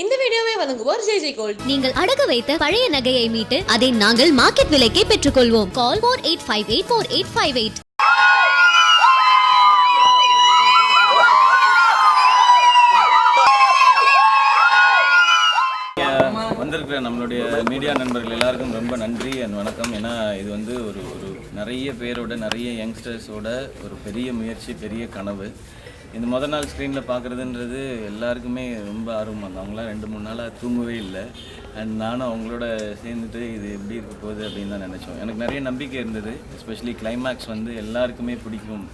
இந்த வீடியோவை வழங்குவோர் ஜெய் ஜெய் கோல்ட். நீங்கள் அடகு வைத்த பழைய நகையை மீட்டு அதை நாங்கள் மார்க்கெட் விலைக்கே பெற்றுக்கொள்வோம். Call four eight five eight four eight five eight வந்திருக்கிற நம்மளுடைய மீடியா நண்பர்கள் எல்லாருக்கும் ரொம்ப நன்றி அண்ட் வணக்கம். ஏன்னா இது வந்து ஒரு ஒரு நிறைய பேரோட நிறைய யங்ஸ்டர்ஸோட ஒரு பெரிய முயற்சி பெரிய கனவு. இந்த மொதல் நாள் ஸ்க்ரீனில் பார்க்குறதுன்றது எல்லாருக்குமே ரொம்ப ஆர்வம் இருந்தது அவங்களாம் ரெண்டு மூணு நாளாக தூங்கவே இல்லை. அண்ட் நானும் அவங்களோட சேர்ந்துட்டு இது எப்படி இருக்க போகுது அப்படின்னு தான் நினச்சோம். எனக்கு நிறைய நம்பிக்கை இருந்தது. எஸ்பெஷலி கிளைமேக்ஸ் வந்து எல்லாருக்குமே பிடிக்கும்.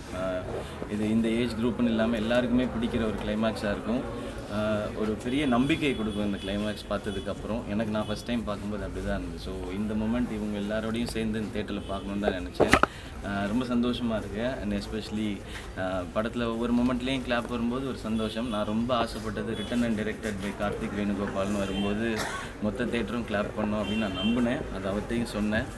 இது இந்த ஏஜ் குரூப்னு இல்லாமல் எல்லாருக்குமே பிடிக்கிற ஒரு கிளைமேக்ஸாக இருக்கும். ஒரு பெரிய நம்பிக்கை கொடுக்கும் இந்த கிளைமேக்ஸ் பார்த்ததுக்கப்புறம். எனக்கு நான் ஃபஸ்ட் டைம் பார்க்கும்போது அப்படி தான் இருந்தது. ஸோ இந்த மூமெண்ட் இவங்க எல்லாரோடையும் சேர்ந்து இந்த தேட்டரில் பார்க்கணுன்னு தான் நினச்சேன். ரொம்ப சந்தோஷமாக இருக்கு. அண்ட் எஸ்பெஷலி படத்தில் ஒவ்வொரு மூமெண்ட்லேயும் கிளாப் வரும்போது ஒரு சந்தோஷம். நான் ரொம்ப ஆசைப்பட்டது written and directed by Karthik வேணுகோபால்னு வரும்போது மொத்த தேட்டரும் கிளாப் பண்ணோம் அப்படின்னு நான் நம்பினேன். அது அவர்த்தையும் சொன்னேன்.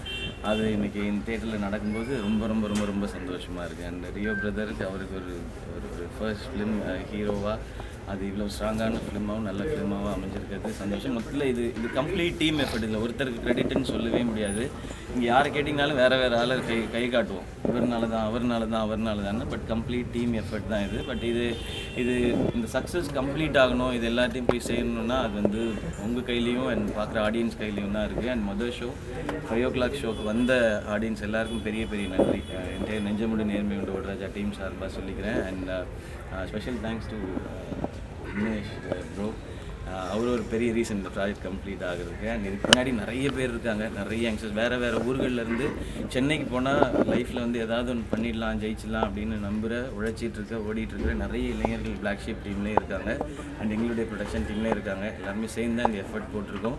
அது இன்றைக்கி இந்த தேட்டரில் நடக்கும்போது ரொம்ப ரொம்ப ரொம்ப ரொம்ப சந்தோஷமாக இருக்குது அண்ட் ரியோ பிரதருக்கு அவருக்கு ஒரு ஒரு ஃபர்ஸ்ட் ஃபிலிம் ஹீரோவாக அது இவ்வளோ ஸ்ட்ராங்கான ஃபிலிமாகவும் நல்ல ஃபிலிமாகவும் அமைஞ்சிருக்கிறது. சந்தோஷம். மொத்தத்தில் இது இது கம்ப்ளீட் டீம் எஃபர்ட் இல்லை ஒருத்தருக்கு கிரெடிட்னு சொல்லவே முடியாது. இங்கே யாரை கேட்டிங்கனாலும் வேறு வேறு ஆளை கை கை காட்டுவோம். இவர்னால தான் அவர்னால தான் அவர்னால தான் பட் கம்ப்ளீட் டீம் எஃபர்ட் தான் இது. பட் இது இது இந்த சக்ஸஸ் கம்ப்ளீட் ஆகணும். இது எல்லாத்தையும் போய் செய்யணும்னா அது வந்து உங்கள் கையிலையும் அண்ட் பார்க்குற ஆடியன்ஸ் கையிலையும் தான் இருக்குது அண்ட் மொதல் ஷோ ஃபைவ் ஓ கிளாக் ஷோக்கு வந்த ஆடியன்ஸ் எல்லாருக்கும் பெரிய பெரிய நன்றி. என்டைய நெஞ்சமுடி நேர்மை உண்டு ஓடராஜா டீம் சார்பாக சொல்லிக்கிறேன். And special thanks to Vignesh bro அவர் ஒரு பெரிய ரீசன் இந்த ப்ராஜெக்ட் கம்ப்ளீட் ஆகுறதுக்கு. அண்ட் இதுக்கு பின்னாடி நிறைய பேர் இருக்காங்க நிறைய யங்ஸ்டர்ஸ் வேறு வேறு ஊர்கள்லேருந்து சென்னைக்கு போனால் லைஃப்பில் வந்து ஏதாவது ஒன்று பண்ணிடலாம் ஜெயிச்சிடலாம் அப்படின்னு நம்புகிற உழைச்சிட்ருக்க இருக்க நிறைய இளைஞர்கள் பிளாக் ஷீப் டீம்லேயே இருக்காங்க. அண்ட் எங்களுடைய ப்ரொடக்ஷன் டீம்லேயே இருக்காங்க. எல்லாருமே சேர்ந்து தான் இந்த எஃபர்ட் போட்டிருக்கோம்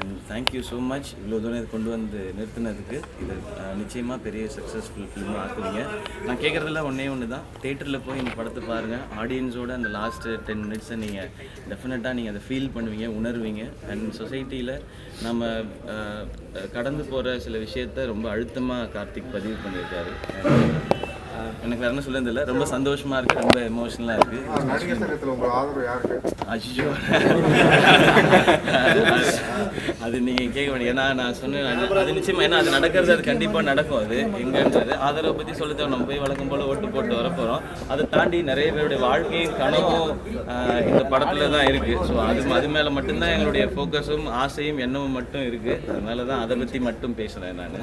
அண்ட் தேங்க்யூ ஸோ மச் இவ்வளோ தூரம் இது கொண்டு வந்து நிறுத்தினதுக்கு இது நிச்சயமாக பெரிய சக்ஸஸ்ஃபுல் ஃபிலிமாக ஆக்குவீங்க நான் கேட்குறதெல்லாம் ஒன்றே ஒன்று தான் தேட்டரில் போய் இந்த படத்தை பாருங்கள் ஆடியன்ஸோட அந்த லாஸ்ட்டு டென் மினிட்ஸை நீங்கள் டெஃபினட்டாக நீங்கள் அதை ஃபீல் பண்ணுவீங்க உணர்வீங்க. அண்ட் சொசைட்டியில் நம்ம கடந்து போகிற சில விஷயத்த ரொம்ப அழுத்தமாக கார்த்திக் பதிவு பண்ணியிருக்காரு. எனக்கு வேற என்ன சொல்ல ரொம்ப சந்தோஷமாக இருக்குது ரொம்ப ஆதரவு யாருக்கு? அச்சோ அது நீங்க கேட்க வேண்டிய ஏன்னா நான் சொன்னேன் அது- அது நிச்சயமா ஏன்னா அது நடக்கிறது அது கண்டிப்பா நடக்கும் அது. எங்கன்றது ஆதரவை பத்தி சொல்ல தேவை நம்ம போய் வழக்கம் போல ஓட்டு போட்டு வரப்போறோம் அதை தாண்டி நிறைய பேருடைய வாழ்க்கையும் கனவும் ஆஹ், இந்த படத்துல தான் இருக்கு. ஸோ அது அது மேல மட்டும்தான் எங்களுடைய ஃபோக்கஸும் ஆசையும் எண்ணமும் மட்டும் இருக்கு. அதனால தான் அதை பத்தி மட்டும் பேசுறேன் நான்.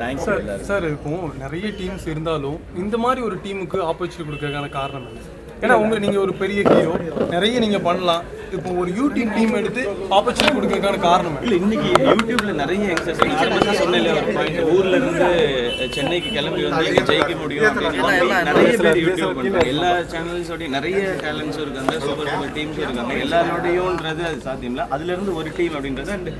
தேங்க்ஸ் எல்லாரும் சார் இப்போ நிறைய டீம்ஸ் இருந்தாலும் இந்த மாதிரி ஒரு டீமுக்கு ஆப்பர்ச்சுனிட்டி கொடுக்கறதுக்கான காரணம் என்ன? ஏன்னா உங்க நீங்க ஒரு பெரிய ஹீரோ நிறைய நீங்க பண்ணலாம். இப்போ ஒரு யூடியூப் டீம் எடுத்து ஆப்பர்ச்சுனிட்டி கொடுக்கறதுக்கான காரணம்? இல்ல இன்னைக்கு யூடியூப்ல நிறைய யங்ஸ்டர்ஸ் சொன்னேன் ஒரு பாயிண்ட் ஊர்ல இருந்து சென்னைக்கு கிளம்பி வந்து இங்க ஜெயிக்க முடியும் நிறைய பேர் யூடியூப் பண்றாங்க. எல்லா சேனல்ஸோடய நிறைய டேலண்ட்ஸும் இருக்காங்க. சூப்பர் சூப்பர் டீம்ஸும் இருக்காங்க. எல்லாரோடையும்ன்றது அது சாத்தியம் இல்லை அதுல இருந்து ஒரு டீம் அப்படின்றது அண்ட்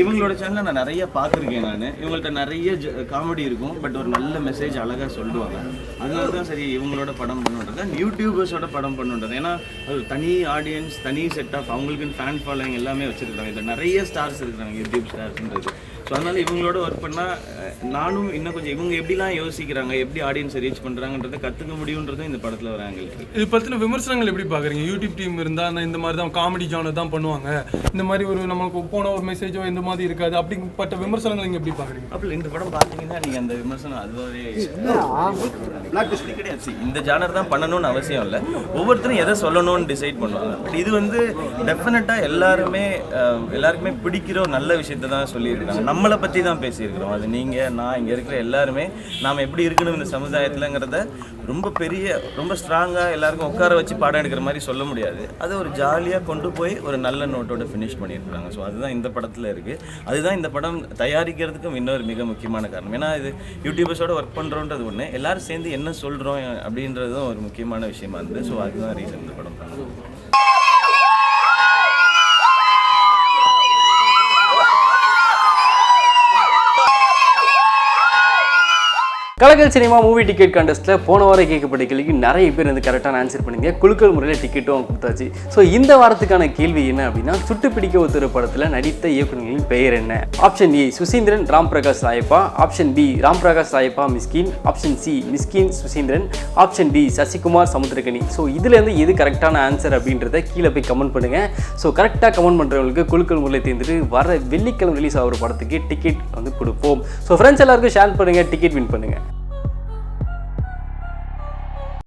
இவங்களோட சேனலை நான் நிறைய பார்த்துருக்கேன் நான். இவங்கள்ட்ட நிறைய காமெடி இருக்கும் பட் ஒரு நல்ல மெசேஜ் அழகா சொல்லுவாங்க. அதனால தான் சரி இவங்களோட படம் பண்ணுன்றது அண்ட் யூடியூபர்ஸோட படம் பண்ணுன்றது. ஏன்னா அது தனி ஆடியன்ஸ் தனி செட் ஆஃப் அவங்களுக்குன்னு ஃபேன் ஃபாலோயிங் எல்லாமே வச்சிருக்காங்க இதில் நிறைய ஸ்டார்ஸ் இருக்கிறாங்க யூடியூப் ஸ்டார்ஸ்ன்றது ஸோ அதனால இவங்களோட ஒர்க் பண்ணால் நானும் இன்னும் கொஞ்சம் இவங்க எப்படிலாம் யோசிக்கிறாங்க எப்படி ஆடியன்ஸை ரீச் பண்ணுறாங்கன்றதை கற்றுக்க முடியுன்றதும் இந்த படத்தில் ஒரு ஆங்கிள் இது பத்தின விமர்சனங்கள் எப்படி பாக்குறீங்க? யூடியூப் டீம் இருந்தா நான் இந்த மாதிரி தான் காமெடி ஜானர் தான் பண்ணுவாங்க. இந்த மாதிரி ஒரு நமக்கு போன ஒரு மெசேஜோ இந்த மாதிரி இருக்காது. அப்படிப்பட்ட விமர்சனங்கள் நீங்க எப்படி பாக்குறீங்க? அப்படி இந்த படம் பார்த்தீங்கன்னா நீங்கள் அந்த விமர்சனம் அதுவாகவே கிடையாது. இந்த ஜானர் தான் பண்ணணும்னு அவசியம் இல்லை. ஒவ்வொருத்தரும் எதை சொல்லணும்னு டிசைட் பண்ணுவாங்க. பட் இது வந்து டெஃபினட்டாக எல்லாருமே எல்லாருக்குமே பிடிக்கிற ஒரு நல்ல விஷயத்தை தான் சொல்லியிருக்காங்க. நம்மளை பற்றி தான் பேசியிருக்கிறோம். அது நீங்கள் நான் இங்கே இருக்கிற எல்லாருமே நாம் எப்படி இருக்கணும் இந்த சமுதாயத்தில்ங்கிறத ரொம்ப பெரிய ரொம்ப ஸ்ட்ராங்காக எல்லாருக்கும் உட்கார வச்சு பாடம் எடுக்கிற மாதிரி சொல்ல முடியாது. அது ஒரு ஜாலியாக கொண்டு போய் ஒரு நல்ல நோட்டோட ஃபினிஷ் பண்ணியிருக்காங்க ஸோ அதுதான் இந்த படத்தில் இருக்குது அதுதான் இந்த படம் தயாரிக்கிறதுக்கும் இன்னொரு மிக முக்கியமான காரணம். ஏன்னா இது யூடியூபர்ஸோட ஒர்க் பண்ணுறோன்றது ஒன்று எல்லாரும் சேர்ந்து என்ன சொல்கிறோம் அப்படின்றதும் ஒரு முக்கியமான விஷயமா இருந்தது. ஸோ அதுதான் ரீசன் இந்த படம். கலக்கல் சினிமா மூவி டிக்கெட் கண்டஸ்ட்டில் போன வாரம் கேட்கப்பட்ட கேள்விக்கு நிறைய பேர் வந்து கரெக்டான ஆன்சர் பண்ணீங்க குழுக்கள் முறையில் டிக்கெட்டும் கொடுத்தாச்சு. ஸோ இந்த வாரத்துக்கான கேள்வி என்ன அப்படின்னா சுட்டு பிடிக்க ஒருத்தர் படத்தில் நடித்த இயக்குநர்களின் பெயர் என்ன? Option A Suseenthiran Ram Prakash Rayappa. Option B Ram Prakash Rayappa Mysskin. Option C Mysskin Suseenthiran. Option D Sasikumar Samuthirakani so இதுலேருந்து எது கரெக்டான ஆன்சர் அப்படின்றத கீழே போய் கமெண்ட் பண்ணுங்கள் ஸோ கரெக்டாக கமெண்ட் பண்ணுறவங்களுக்கு குழுக்கள் முறையில் தேர்ந்துட்டு வர வெள்ளிக்கிழமை ரிலீஸ் ஆகிற படத்துக்கு டிக்கெட் வந்து கொடுப்போம். ஸோ ஃப்ரெண்ட்ஸ் எல்லாருக்கும் ஷேர் பண்ணுங்கள் டிக்கெட் வின் பண்ணுங்கள்